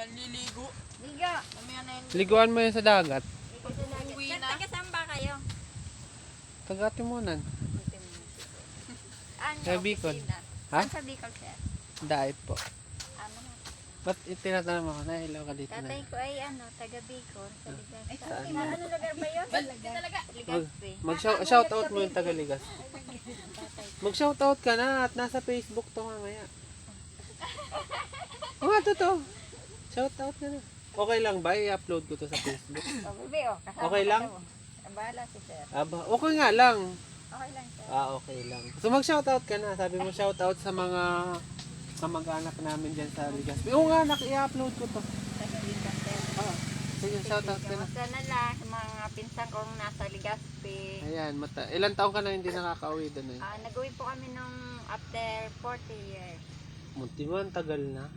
Yan, liligo. Liga. Mamaya na yung Liguan mo yun sa dagat. Uwi na. taga saan ba kayo? Tagatimunan. Ano? Sa Bicol. Ha? Saan sa Bicol, sir? Diet po. Ano na? Ba't itinatanong ako na ilaw ka dito Tatay na? ko ay ano, taga Bicol. Sa Legazpi. Saan? Ano lugar ba yun? talaga. Legazpi. Mag shout out mo yung Tagaligas. Mag shout out ka na at nasa Facebook to mamaya. Oo nga, totoo. Shout out ka na. Okay lang ba? I-upload ko to sa Facebook. Oh, oh. Kasama Okay lang? ka daw. Bahala si sir. Aba, okay nga lang. Okay lang, sir. Ah, okay lang. So mag shout out ka na. Sabi mo shout out sa mga kamag-anak namin dyan sa Legazpi. Oo nga, nak i-upload ko to. Taga Bicol, sir. Ah, sige, shout out ka na. Kamusta na lang sa mga pinsan kong nasa Legazpi. Ayan, mata. Ilan taong ka na hindi nakakauwi doon eh? Ah, nag-uwi po kami nung after 40 years. Munti mo, ang tagal na.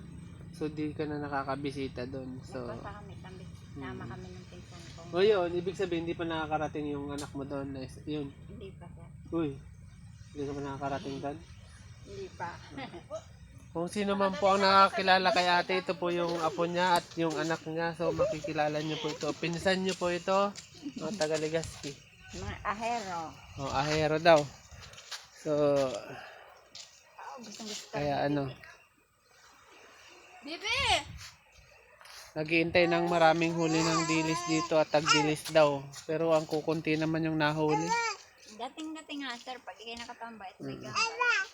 So, di ka na nakakabisita doon. So, Nagpasa kami, sambi, sama Hmm. kami ng pinsan ko. o yun, ibig sabihin, hindi pa nakakarating yung anak mo doon. Nice. Yun. Hindi pa, sir. Uy, hindi ka pa nakakarating doon. Hindi pa. Kung sino man po ang nakakilala kay ate, ito po yung apo niya at yung anak niya. So, makikilala niyo po ito. Pinsan niyo po ito. Mga taga Legazpi. mga ahero. O, ahero daw. So, Oh, gustong gusto. kaya ano, Bibi! naghihintay ng maraming huli ng dilis dito at tagdilis daw. Pero ang kukunti naman yung nahuli. Dating-dating nga, sir, pag ikay nakatambay, Mm. talaga. Parang